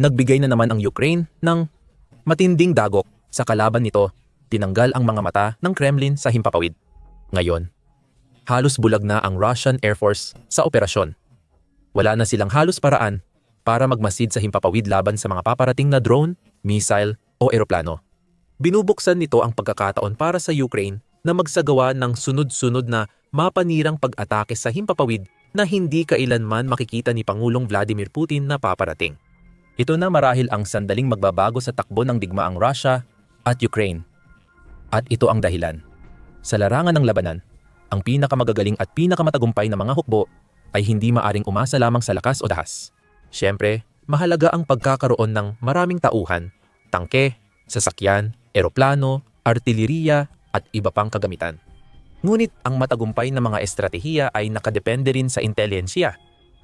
Nagbigay na naman ang Ukraine ng matinding dagok sa kalaban nito, tinanggal ang mga mata ng Kremlin sa himpapawid. Ngayon, halos bulag na ang Russian Air Force sa operasyon. Wala na silang halos paraan para magmasid sa himpapawid laban sa mga paparating na drone, missile o eroplano. Binubuksan nito ang pagkakataon para sa Ukraine na magsagawa ng sunod-sunod na mapanirang pag-atake sa himpapawid na hindi kailanman makikita ni Pangulong Vladimir Putin na paparating. Ito na marahil ang sandaling magbabago sa takbo ng digmaang Russia at Ukraine. At ito ang dahilan. Sa larangan ng labanan, ang pinakamagagaling at pinakamatagumpay na mga hukbo ay hindi maaring umasa lamang sa lakas o dahas. Siyempre, mahalaga ang pagkakaroon ng maraming tauhan, tangke, sasakyan, eroplano, artileriya at iba pang kagamitan. Ngunit ang matagumpay na mga estratehiya ay nakadepende rin sa intelihensya.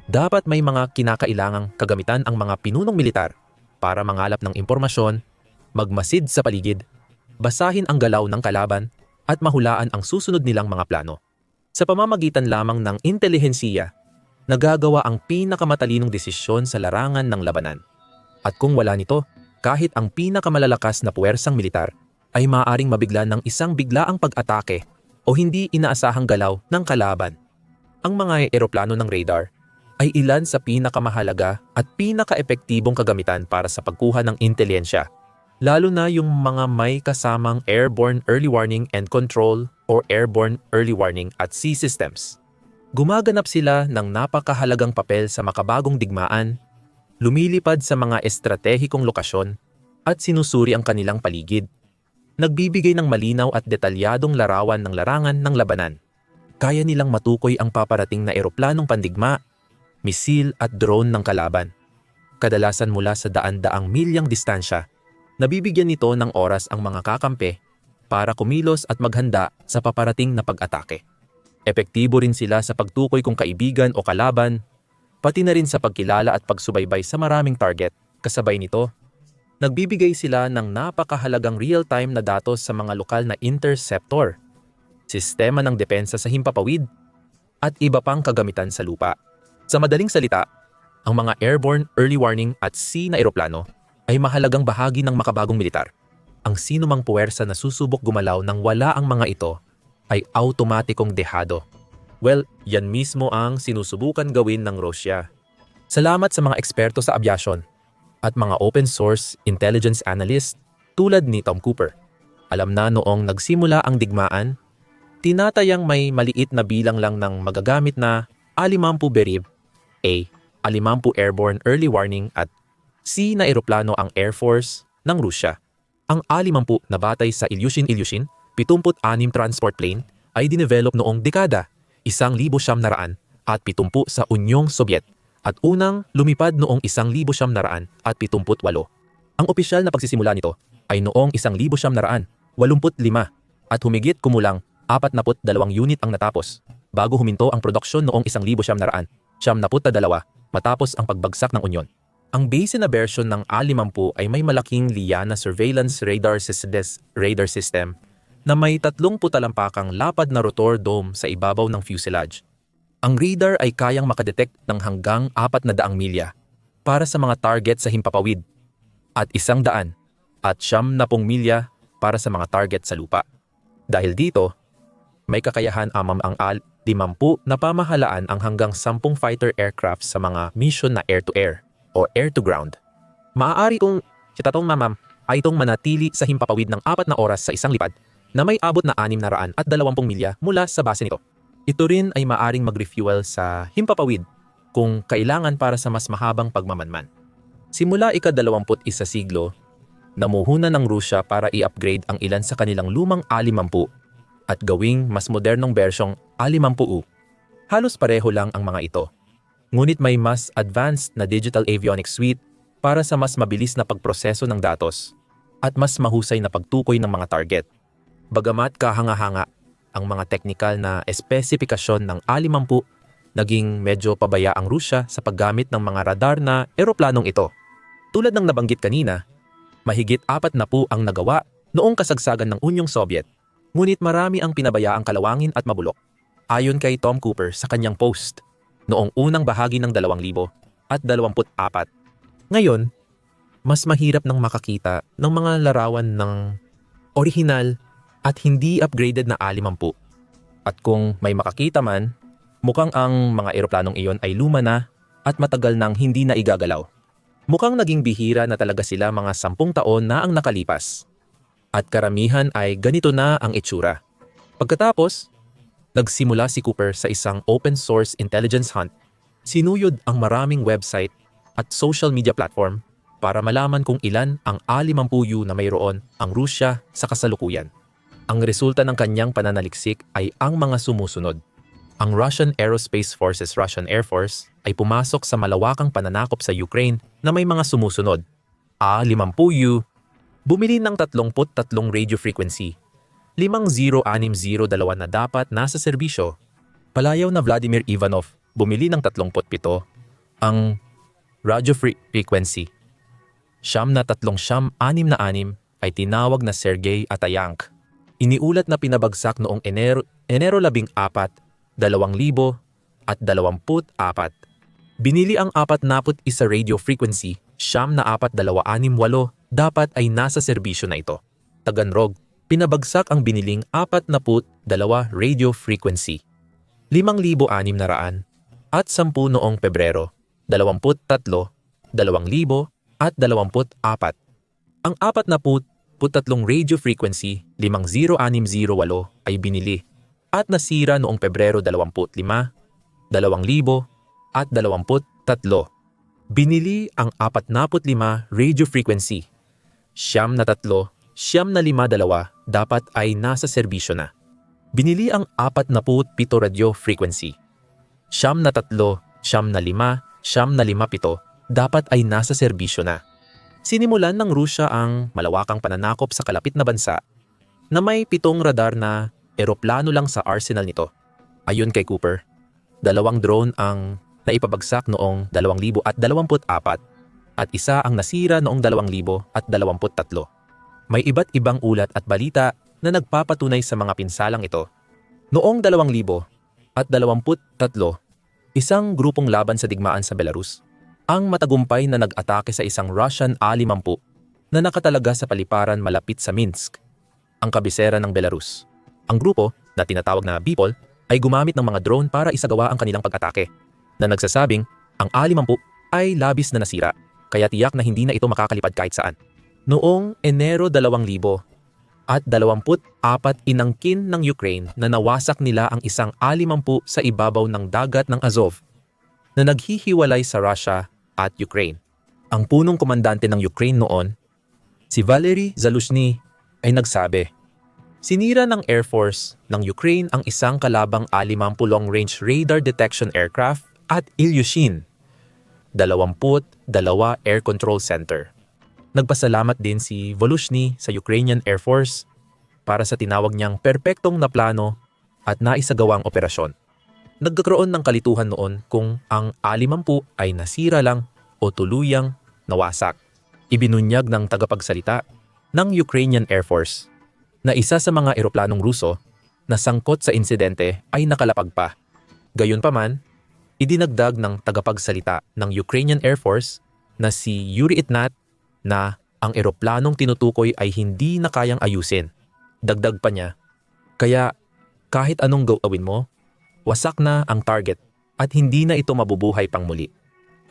Dapat may mga kinakailangang kagamitan ang mga pinunong militar para mangalap ng impormasyon, magmasid sa paligid, basahin ang galaw ng kalaban at mahulaan ang susunod nilang mga plano. Sa pamamagitan lamang ng intelihensiya, nagagawa ang pinakamatalinong desisyon sa larangan ng labanan. At kung wala nito, kahit ang pinakamalalakas na puwersang militar ay maaaring mabigla ng isang biglaang pag-atake o hindi inaasahang galaw ng kalaban. Ang mga eroplano ng radar ay ilan sa pinakamahalaga at pinakaepektibong kagamitan para sa pagkuha ng inteliyensya, lalo na yung mga may kasamang airborne early warning and control or airborne early warning at sea systems. Gumaganap sila ng napakahalagang papel sa makabagong digmaan, lumilipad sa mga estratehikong lokasyon, at sinusuri ang kanilang paligid. Nagbibigay ng malinaw at detalyadong larawan ng larangan ng labanan. Kaya nilang matukoy ang paparating na eroplanong pandigma, misil at drone ng kalaban. Kadalasan mula sa daan-daang milyang distansya, nabibigyan nito ng oras ang mga kakampi para kumilos at maghanda sa paparating na pag-atake. Epektibo rin sila sa pagtukoy kung kaibigan o kalaban, pati na rin sa pagkilala at pagsubaybay sa maraming target. Kasabay nito, nagbibigay sila ng napakahalagang real-time na datos sa mga lokal na interceptor, sistema ng depensa sa himpapawid, at iba pang kagamitan sa lupa. Sa madaling salita, ang mga airborne early warning at sea na eroplano ay mahalagang bahagi ng makabagong militar. Ang sino mang puwersa na susubok gumalaw nang wala ang mga ito ay automatikong dehado. Well, yan mismo ang sinusubukan gawin ng Russia. Salamat sa mga eksperto sa abyasyon at mga open source intelligence analyst tulad ni Tom Cooper. Alam na noong nagsimula ang digmaan, tinatayang may maliit na bilang lang ng magagamit na Alimampu Berib, A. Alimampu Airborne Early Warning at C na eroplano ang Air Force ng Rusya. Ang Alimampu na batay sa Ilyushin-Ilyushin, 76 transport plane ay dinevelop noong dekada, 1,900 at 70 sa Unyong Sobyet at unang lumipad noong 1,900 at 78. Ang opisyal na pagsisimula nito ay noong 1,985 at humigit kumulang 42 unit ang natapos bago huminto ang produksyon noong 1,900 matapos ang pagbagsak ng Unyon. Ang base na version ng A50 ay may malaking Liana Surveillance Radar Systems radar system na may tatlong putalampakang lapad na rotor dome sa ibabaw ng fuselage. Ang radar ay kayang makadetect ng hanggang 400 milya para sa mga target sa himpapawid at isang daan at siyam na pong milya para sa mga target sa lupa. Dahil dito, may kakayahan amam ang AL-50 na pamahalaan ang hanggang 10 fighter aircraft sa mga mission na air-to-air o air-to-ground. Maaari kong, sitatong mamam, ay itong manatili sa himpapawid ng apat na oras sa isang lipad na may abot na 600 at 20 milya mula sa base nito. Ito rin ay maaring mag-refuel sa himpapawid kung kailangan para sa mas mahabang pagmamanman. Simula ika-21 siglo, namuhunan ng Rusya para i-upgrade ang ilan sa kanilang lumang A-50 at gawing mas modernong bersyong A-50U. Halos pareho lang ang mga ito. Ngunit may mas advanced na digital avionics suite para sa mas mabilis na pagproseso ng datos at mas mahusay na pagtukoy ng mga target. Bagamat kahanga-hanga ang mga teknikal na espesipikasyon ng A-50, naging medyo pabaya ang Rusya sa paggamit ng mga radar na eroplanong ito. Tulad ng nabanggit kanina, mahigit apat na po ang nagawa noong kasagsagan ng Unyong Soviet. Ngunit marami ang pinabayaang kalawangin at mabulok. Ayon kay Tom Cooper sa kanyang post, noong unang bahagi ng 2000 at 24. Ngayon, mas mahirap nang makakita ng mga larawan ng orihinal at hindi upgraded na A50. At kung may makakita man, mukhang ang mga eroplanong iyon ay luma na at matagal nang hindi na igagalaw. Mukhang naging bihira na talaga sila mga sampung taon na ang nakalipas. At karamihan ay ganito na ang itsura. Pagkatapos, nagsimula si Cooper sa isang open source intelligence hunt. Sinuyod ang maraming website at social media platform para malaman kung ilan ang A50U na mayroon ang Rusya sa kasalukuyan. Ang resulta ng kanyang pananaliksik ay ang mga sumusunod. Ang Russian Aerospace Forces Russian Air Force ay pumasok sa malawakang pananakop sa Ukraine na may mga sumusunod. A50U, bumili ng 33 radio frequency, 5060 dalawa na dapat nasa serbisyo. Palayaw na Vladimir Ivanov, bumili ng 37 ang radio fre- frequency. Siyam na tatlong siyam anim na anim ay tinawag na Sergei Atayank. Iniulat na pinabagsak noong Enero, Enero 14, 2000 at 24. Binili ang 41 radio frequency, siyam na 4268 dapat ay nasa serbisyo na ito. Taganrog, pinabagsak ang biniling 42 radio frequency. 5,600 at 10 noong Pebrero, 23, 2,000 at 24. Ang 43 radio frequency 50608 ay binili at nasira noong Pebrero 25, 2,000 at 23. Binili ang 45 radio frequency. Siyam na tatlo, siyam na lima dalawa dapat ay nasa serbisyo na. Binili ang 47 radio frequency. Siyam na tatlo, siyam na lima, siyam na lima pito dapat ay nasa serbisyo na. Sinimulan ng Rusya ang malawakang pananakop sa kalapit na bansa na may pitong radar na eroplano lang sa arsenal nito. Ayon kay Cooper, dalawang drone ang naipabagsak noong 2024 at isa ang nasira noong 2023. May iba't ibang ulat at balita na nagpapatunay sa mga pinsalang ito. Noong 2000 at 23, isang grupong laban sa digmaan sa Belarus ang matagumpay na nag-atake sa isang Russian A-50 na nakatalaga sa paliparan malapit sa Minsk, ang kabisera ng Belarus. Ang grupo, na tinatawag na Bipol, ay gumamit ng mga drone para isagawa ang kanilang pag-atake, na nagsasabing ang A-50 ay labis na nasira, kaya tiyak na hindi na ito makakalipad kahit saan. Noong Enero 2000 at 24 inangkin ng Ukraine na nawasak nila ang isang A-50 sa ibabaw ng dagat ng Azov na naghihiwalay sa Russia at Ukraine. Ang punong komandante ng Ukraine noon, si Valery Zaluzhny, ay nagsabi, Sinira ng Air Force ng Ukraine ang isang kalabang A-50 long-range radar detection aircraft at Ilyushin, 22 Air Control Center. Nagpasalamat din si Volushny sa Ukrainian Air Force para sa tinawag niyang perpektong na plano at naisagawang operasyon nagkakaroon ng kalituhan noon kung ang A-50 ay nasira lang o tuluyang nawasak. Ibinunyag ng tagapagsalita ng Ukrainian Air Force na isa sa mga eroplanong Ruso na sangkot sa insidente ay nakalapag pa. Gayunpaman, idinagdag ng tagapagsalita ng Ukrainian Air Force na si Yuri Itnat na ang eroplanong tinutukoy ay hindi na kayang ayusin. Dagdag pa niya, kaya kahit anong gawin mo, wasak na ang target at hindi na ito mabubuhay pang muli.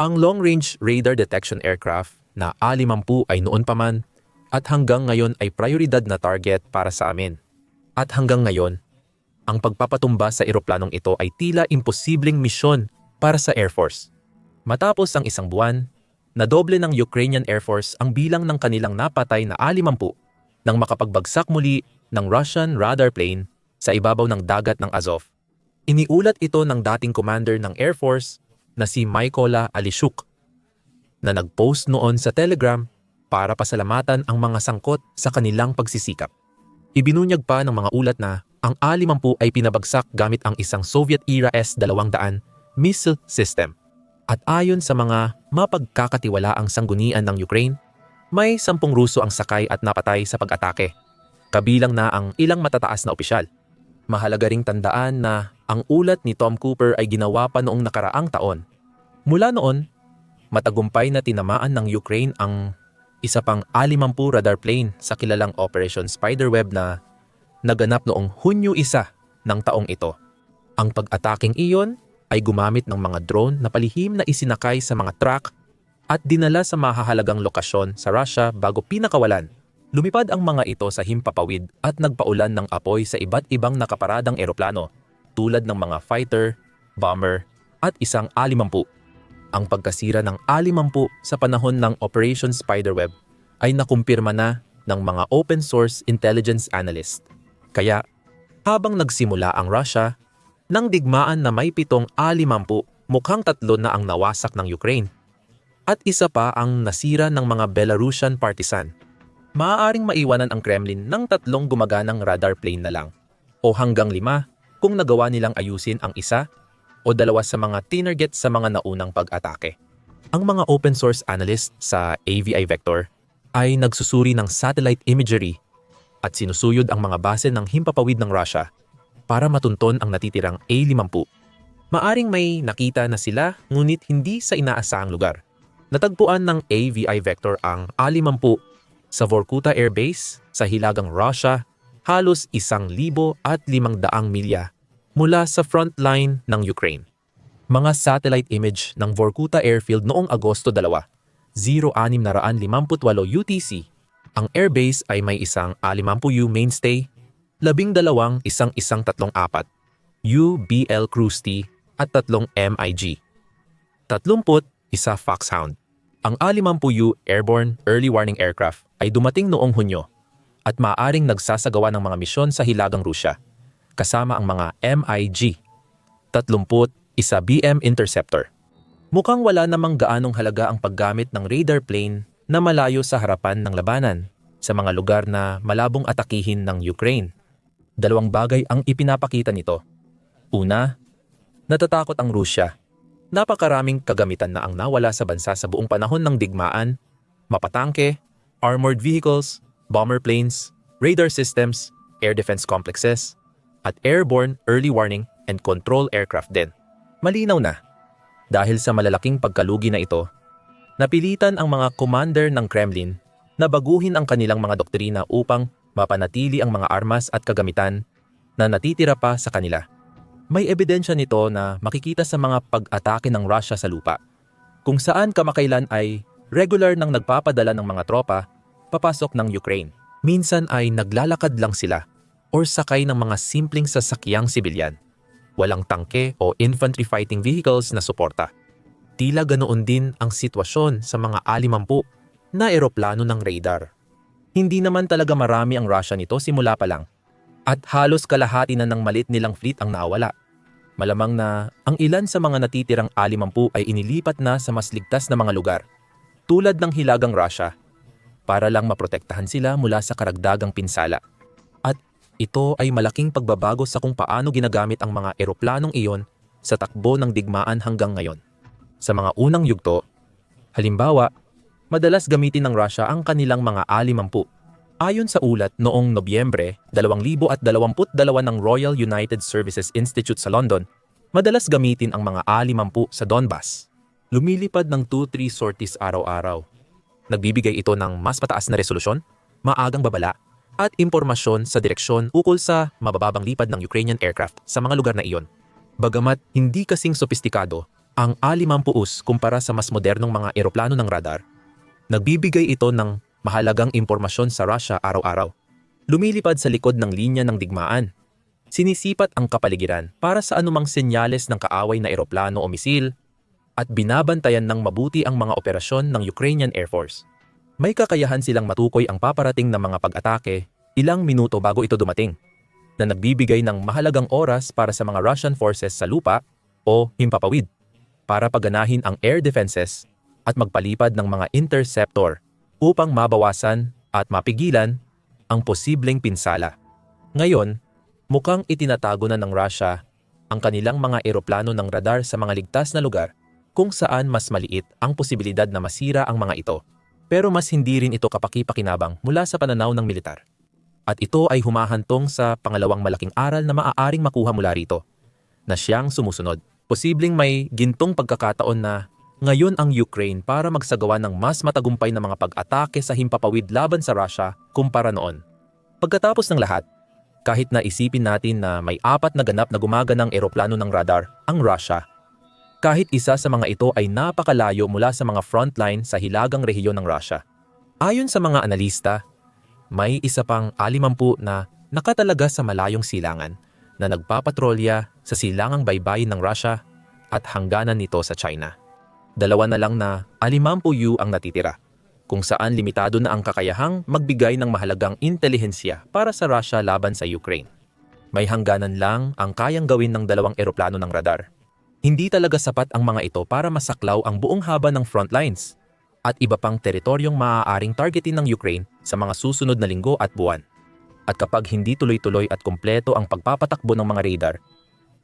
Ang long-range radar detection aircraft na A-50 ay noon pa man at hanggang ngayon ay prioridad na target para sa amin. At hanggang ngayon, ang pagpapatumba sa eroplanong ito ay tila imposibleng misyon para sa Air Force. Matapos ang isang buwan, nadoble ng Ukrainian Air Force ang bilang ng kanilang napatay na A-50 nang makapagbagsak muli ng Russian radar plane sa ibabaw ng dagat ng Azov. Iniulat ito ng dating commander ng Air Force na si Mykola Alishuk na nag-post noon sa Telegram para pasalamatan ang mga sangkot sa kanilang pagsisikap. Ibinunyag pa ng mga ulat na ang A-50 ay pinabagsak gamit ang isang Soviet-era S-200 missile system. At ayon sa mga mapagkakatiwalaang sanggunian ng Ukraine, may sampung Ruso ang sakay at napatay sa pag-atake, kabilang na ang ilang matataas na opisyal. Mahalaga ring tandaan na ang ulat ni Tom Cooper ay ginawa pa noong nakaraang taon. Mula noon, matagumpay na tinamaan ng Ukraine ang isa pang alimampu radar plane sa kilalang Operation Spiderweb na naganap noong Hunyo 1 ng taong ito. Ang pag-ataking iyon ay gumamit ng mga drone na palihim na isinakay sa mga truck at dinala sa mahahalagang lokasyon sa Russia bago pinakawalan. Lumipad ang mga ito sa himpapawid at nagpaulan ng apoy sa iba't ibang nakaparadang eroplano tulad ng mga fighter, bomber at isang alimampu. Ang pagkasira ng alimampu sa panahon ng Operation Spiderweb ay nakumpirma na ng mga open source intelligence analyst. Kaya habang nagsimula ang Russia, nang digmaan na may pitong alimampu, mukhang tatlo na ang nawasak ng Ukraine. At isa pa ang nasira ng mga Belarusian partisan. Maaaring maiwanan ang Kremlin ng tatlong gumaganang radar plane na lang. O hanggang lima kung nagawa nilang ayusin ang isa o dalawa sa mga tinerget sa mga naunang pag-atake. Ang mga open source analyst sa AVI Vector ay nagsusuri ng satellite imagery at sinusuyod ang mga base ng himpapawid ng Russia para matunton ang natitirang A-50. Maaring may nakita na sila ngunit hindi sa inaasahang lugar. Natagpuan ng AVI Vector ang A-50 sa Vorkuta Air Base sa Hilagang Russia halos isang libo at limang daang milya mula sa front line ng Ukraine. Mga satellite image ng Vorkuta Airfield noong Agosto 2, 0658 UTC. Ang airbase ay may isang A50U mainstay, labing dalawang isang isang tatlong apat, UBL Cruise at tatlong MIG. Tatlumput, isa Foxhound. Ang A50U Airborne Early Warning Aircraft ay dumating noong Hunyo at maaring nagsasagawa ng mga misyon sa Hilagang Rusya kasama ang mga MIG, 30 isa BM Interceptor. Mukhang wala namang gaanong halaga ang paggamit ng radar plane na malayo sa harapan ng labanan sa mga lugar na malabong atakihin ng Ukraine. Dalawang bagay ang ipinapakita nito. Una, natatakot ang Rusya. Napakaraming kagamitan na ang nawala sa bansa sa buong panahon ng digmaan, mapatangke, armored vehicles, bomber planes, radar systems, air defense complexes, at airborne early warning and control aircraft din. Malinaw na. Dahil sa malalaking pagkalugi na ito, napilitan ang mga commander ng Kremlin na baguhin ang kanilang mga doktrina upang mapanatili ang mga armas at kagamitan na natitira pa sa kanila. May ebidensya nito na makikita sa mga pag-atake ng Russia sa lupa, kung saan kamakailan ay regular nang nagpapadala ng mga tropa papasok ng Ukraine. Minsan ay naglalakad lang sila or sakay ng mga simpleng sasakyang sibilyan. Walang tangke o infantry fighting vehicles na suporta. Tila ganoon din ang sitwasyon sa mga alimampu na eroplano ng radar. Hindi naman talaga marami ang Russia nito simula pa lang. At halos kalahati na ng malit nilang fleet ang nawala. Malamang na ang ilan sa mga natitirang alimampu ay inilipat na sa mas ligtas na mga lugar, tulad ng Hilagang Russia, para lang maprotektahan sila mula sa karagdagang pinsala. Ito ay malaking pagbabago sa kung paano ginagamit ang mga eroplanong iyon sa takbo ng digmaan hanggang ngayon. Sa mga unang yugto, halimbawa, madalas gamitin ng Russia ang kanilang mga alimampu. Ayon sa ulat noong Nobyembre 2022 ng Royal United Services Institute sa London, madalas gamitin ang mga alimampu sa Donbas. Lumilipad ng 2-3 sorties araw-araw. Nagbibigay ito ng mas pataas na resolusyon, maagang babala at impormasyon sa direksyon ukol sa mabababang lipad ng Ukrainian aircraft sa mga lugar na iyon. Bagamat hindi kasing sopistikado ang A-50US kumpara sa mas modernong mga eroplano ng radar, nagbibigay ito ng mahalagang impormasyon sa Russia araw-araw. Lumilipad sa likod ng linya ng digmaan. Sinisipat ang kapaligiran para sa anumang senyales ng kaaway na eroplano o misil at binabantayan ng mabuti ang mga operasyon ng Ukrainian Air Force. May kakayahan silang matukoy ang paparating na mga pag-atake ilang minuto bago ito dumating, na nagbibigay ng mahalagang oras para sa mga Russian forces sa lupa o himpapawid para paganahin ang air defenses at magpalipad ng mga interceptor upang mabawasan at mapigilan ang posibleng pinsala. Ngayon, mukhang itinatago na ng Russia ang kanilang mga eroplano ng radar sa mga ligtas na lugar kung saan mas maliit ang posibilidad na masira ang mga ito. Pero mas hindi rin ito kapaki-pakinabang mula sa pananaw ng militar. At ito ay humahantong sa pangalawang malaking aral na maaaring makuha mula rito, na siyang sumusunod. Posibleng may gintong pagkakataon na ngayon ang Ukraine para magsagawa ng mas matagumpay na mga pag-atake sa himpapawid laban sa Russia kumpara noon. Pagkatapos ng lahat, kahit na isipin natin na may apat na ganap na gumaganang eroplano ng radar, ang Russia. Kahit isa sa mga ito ay napakalayo mula sa mga frontline sa hilagang rehiyon ng Russia. Ayon sa mga analista, may isa pang alimampu na nakatalaga sa malayong silangan na nagpapatrolya sa silangang baybayin ng Russia at hangganan nito sa China. Dalawa na lang na yu ang natitira, kung saan limitado na ang kakayahang magbigay ng mahalagang intelihensya para sa Russia laban sa Ukraine. May hangganan lang ang kayang gawin ng dalawang eroplano ng radar. Hindi talaga sapat ang mga ito para masaklaw ang buong haba ng front lines at iba pang teritoryong maaaring targetin ng Ukraine sa mga susunod na linggo at buwan. At kapag hindi tuloy-tuloy at kumpleto ang pagpapatakbo ng mga radar,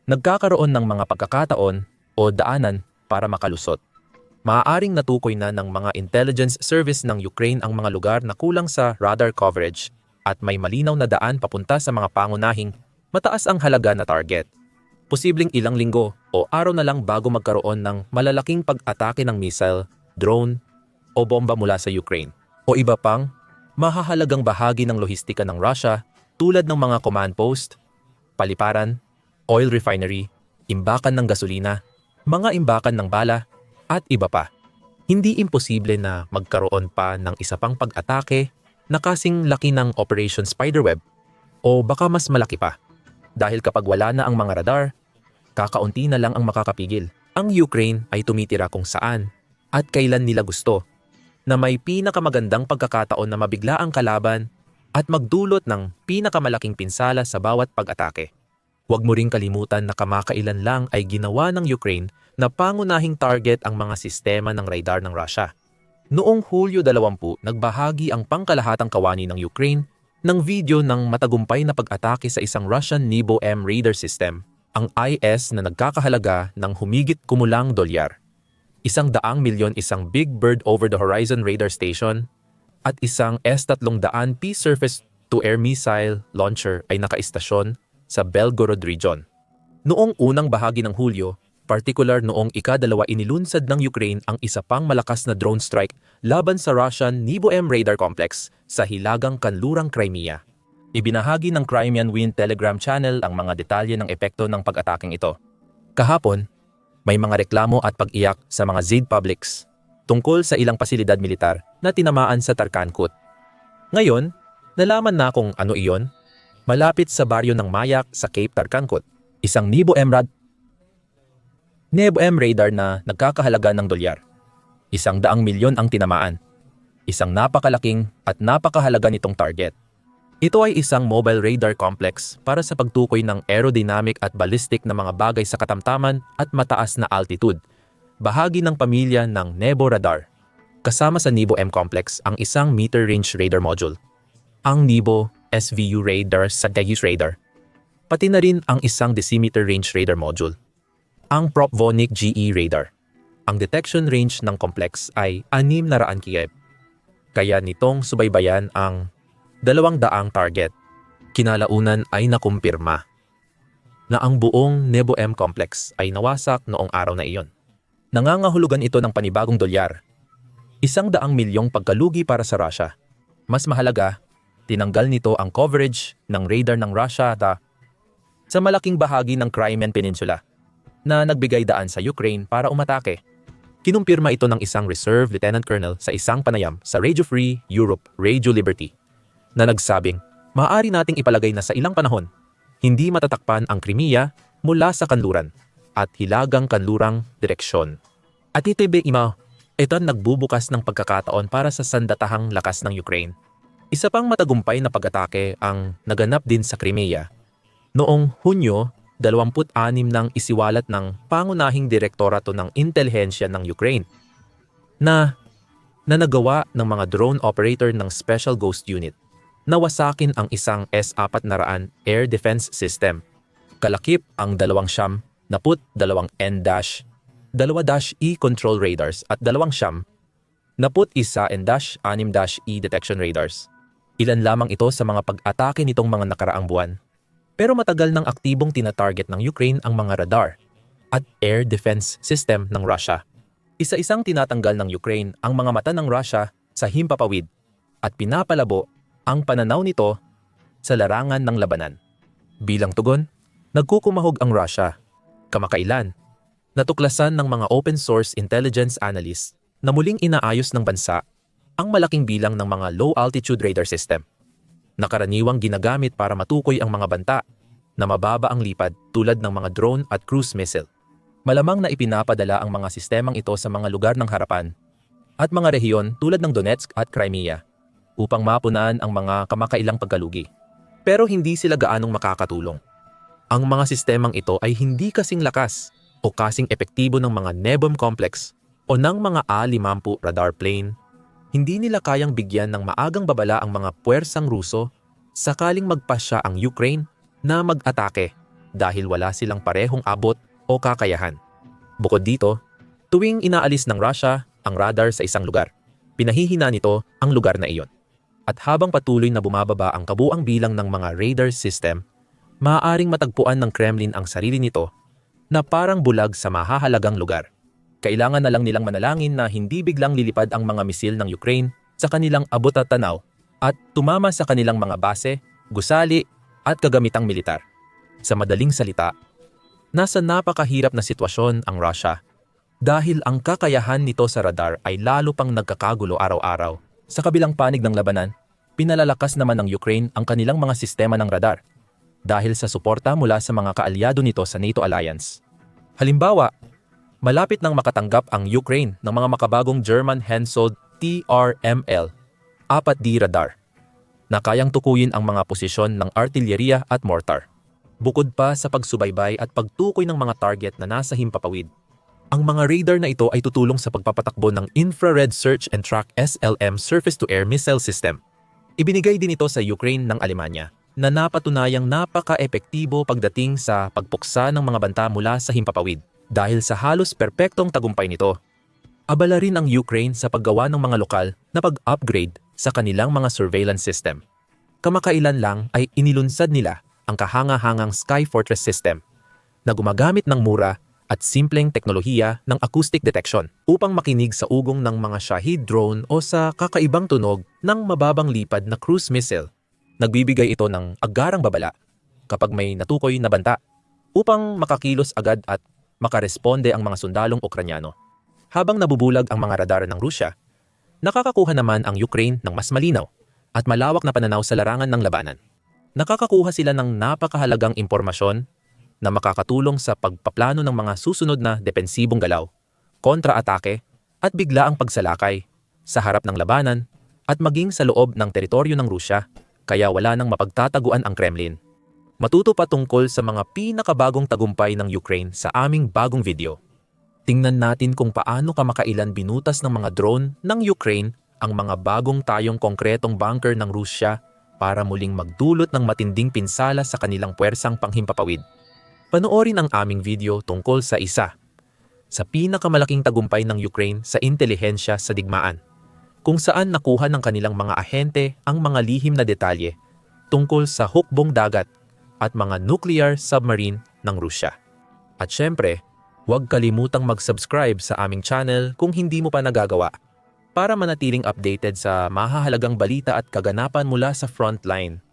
nagkakaroon ng mga pagkakataon o daanan para makalusot. Maaaring natukoy na ng mga intelligence service ng Ukraine ang mga lugar na kulang sa radar coverage at may malinaw na daan papunta sa mga pangunahing mataas ang halaga na target. Posibleng ilang linggo o araw na lang bago magkaroon ng malalaking pag-atake ng missile, drone o bomba mula sa Ukraine. O iba pang, mahahalagang bahagi ng lohistika ng Russia tulad ng mga command post, paliparan, oil refinery, imbakan ng gasolina, mga imbakan ng bala, at iba pa. Hindi imposible na magkaroon pa ng isa pang pag-atake na kasing laki ng Operation Spiderweb o baka mas malaki pa. Dahil kapag wala na ang mga radar, kakaunti na lang ang makakapigil. Ang Ukraine ay tumitira kung saan at kailan nila gusto na may pinakamagandang pagkakataon na mabigla ang kalaban at magdulot ng pinakamalaking pinsala sa bawat pag-atake. Huwag mo ring kalimutan na kamakailan lang ay ginawa ng Ukraine na pangunahing target ang mga sistema ng radar ng Russia. Noong Hulyo 20, nagbahagi ang pangkalahatang kawani ng Ukraine ng video ng matagumpay na pag-atake sa isang Russian Nibo-M radar system, ang IS na nagkakahalaga ng humigit kumulang dolyar. Isang daang milyon isang Big Bird Over-the-Horizon radar station at isang S-300 P surface-to-air missile launcher ay nakaistasyon sa Belgorod region. Noong unang bahagi ng Hulyo, Partikular noong ikadalawa inilunsad ng Ukraine ang isa pang malakas na drone strike laban sa Russian Nibo-M radar complex sa hilagang kanlurang Crimea. Ibinahagi ng Crimean Wind Telegram channel ang mga detalye ng epekto ng pag-ataking ito. Kahapon, may mga reklamo at pag-iyak sa mga ZID publics tungkol sa ilang pasilidad militar na tinamaan sa Tarkankut. Ngayon, nalaman na kung ano iyon, malapit sa baryo ng Mayak sa Cape Tarkankut, isang Nibo-M rad NEB-M radar na nagkakahalaga ng dolyar. Isang daang milyon ang tinamaan. Isang napakalaking at napakahalaga nitong target. Ito ay isang mobile radar complex para sa pagtukoy ng aerodynamic at ballistic na mga bagay sa katamtaman at mataas na altitude. Bahagi ng pamilya ng Nebo Radar. Kasama sa Nebo M complex ang isang meter range radar module. Ang Nebo SVU radar sa Degis radar. Pati na rin ang isang decimeter range radar module ang Propvonic GE radar. Ang detection range ng complex ay 600 km. Kaya nitong subaybayan ang dalawang daang target. Kinalaunan ay nakumpirma na ang buong Nebo M complex ay nawasak noong araw na iyon. Nangangahulugan ito ng panibagong dolyar. Isang daang milyong pagkalugi para sa Russia. Mas mahalaga, tinanggal nito ang coverage ng radar ng Russia ta sa malaking bahagi ng Crimean Peninsula na nagbigay daan sa Ukraine para umatake. Kinumpirma ito ng isang Reserve Lieutenant Colonel sa isang panayam sa Radio Free Europe Radio Liberty na nagsabing, maaari nating ipalagay na sa ilang panahon, hindi matatakpan ang Crimea mula sa kanluran at hilagang kanlurang direksyon. At itebe ima, ito nagbubukas ng pagkakataon para sa sandatahang lakas ng Ukraine. Isa pang matagumpay na pag-atake ang naganap din sa Crimea. Noong Hunyo 26 nang isiwalat ng pangunahing direktorato ng intelihensya ng Ukraine na na nagawa ng mga drone operator ng Special Ghost Unit nawasakin ang isang S-400 air defense system. Kalakip ang dalawang siyam na put dalawang N-dash, dalawa dash E control radars at dalawang siyam na put isa N-dash anim dash E detection radars. Ilan lamang ito sa mga pag-atake nitong mga nakaraang buwan pero matagal nang aktibong tinatarget ng Ukraine ang mga radar at air defense system ng Russia. Isa-isang tinatanggal ng Ukraine ang mga mata ng Russia sa himpapawid at pinapalabo ang pananaw nito sa larangan ng labanan. Bilang tugon, nagkukumahog ang Russia. Kamakailan, natuklasan ng mga open source intelligence analysts na muling inaayos ng bansa ang malaking bilang ng mga low-altitude radar system na karaniwang ginagamit para matukoy ang mga banta na mababa ang lipad tulad ng mga drone at cruise missile. Malamang na ipinapadala ang mga sistemang ito sa mga lugar ng harapan at mga rehiyon tulad ng Donetsk at Crimea upang mapunaan ang mga kamakailang pagkalugi. Pero hindi sila gaanong makakatulong. Ang mga sistemang ito ay hindi kasing lakas o kasing epektibo ng mga Nebom Complex o ng mga A-50 radar plane hindi nila kayang bigyan ng maagang babala ang mga puwersang Ruso sakaling magpasya ang Ukraine na mag-atake dahil wala silang parehong abot o kakayahan. Bukod dito, tuwing inaalis ng Russia ang radar sa isang lugar, pinahihina nito ang lugar na iyon. At habang patuloy na bumababa ang kabuang bilang ng mga radar system, maaaring matagpuan ng Kremlin ang sarili nito na parang bulag sa mahahalagang lugar. Kailangan na lang nilang manalangin na hindi biglang lilipad ang mga misil ng Ukraine sa kanilang abot at tanaw at tumama sa kanilang mga base, gusali at kagamitang militar. Sa madaling salita, nasa napakahirap na sitwasyon ang Russia dahil ang kakayahan nito sa radar ay lalo pang nagkakagulo araw-araw. Sa kabilang panig ng labanan, pinalalakas naman ng Ukraine ang kanilang mga sistema ng radar dahil sa suporta mula sa mga kaalyado nito sa NATO alliance. Halimbawa, malapit nang makatanggap ang Ukraine ng mga makabagong German Hensoldt TRML 4D radar na kayang tukuyin ang mga posisyon ng artilyeriya at mortar. Bukod pa sa pagsubaybay at pagtukoy ng mga target na nasa himpapawid, ang mga radar na ito ay tutulong sa pagpapatakbo ng Infrared Search and Track SLM Surface-to-Air Missile System. Ibinigay din ito sa Ukraine ng Alemanya na napatunayang napaka-epektibo pagdating sa pagpuksa ng mga banta mula sa himpapawid. Dahil sa halos perpektong tagumpay nito, abala rin ang Ukraine sa paggawa ng mga lokal na pag-upgrade sa kanilang mga surveillance system. Kamakailan lang ay inilunsad nila ang kahanga-hangang Sky Fortress system na gumagamit ng mura at simpleng teknolohiya ng acoustic detection upang makinig sa ugong ng mga Shahid drone o sa kakaibang tunog ng mababang lipad na cruise missile. Nagbibigay ito ng agarang babala kapag may natukoy na banta upang makakilos agad at makaresponde ang mga sundalong Ukranyano. Habang nabubulag ang mga radar ng Rusya, nakakakuha naman ang Ukraine ng mas malinaw at malawak na pananaw sa larangan ng labanan. Nakakakuha sila ng napakahalagang impormasyon na makakatulong sa pagpaplano ng mga susunod na depensibong galaw, kontra-atake at bigla ang pagsalakay sa harap ng labanan at maging sa loob ng teritoryo ng Rusya kaya wala nang mapagtataguan ang Kremlin. Matuto pa tungkol sa mga pinakabagong tagumpay ng Ukraine sa aming bagong video. Tingnan natin kung paano kamakailan binutas ng mga drone ng Ukraine ang mga bagong tayong konkretong bunker ng Rusya para muling magdulot ng matinding pinsala sa kanilang puwersang panghimpapawid. Panoorin ang aming video tungkol sa isa sa pinakamalaking tagumpay ng Ukraine sa intelihensya sa digmaan, kung saan nakuha ng kanilang mga ahente ang mga lihim na detalye tungkol sa hukbong dagat at mga nuclear submarine ng Rusya. At syempre, huwag kalimutang mag-subscribe sa aming channel kung hindi mo pa nagagawa para manatiling updated sa mahahalagang balita at kaganapan mula sa frontline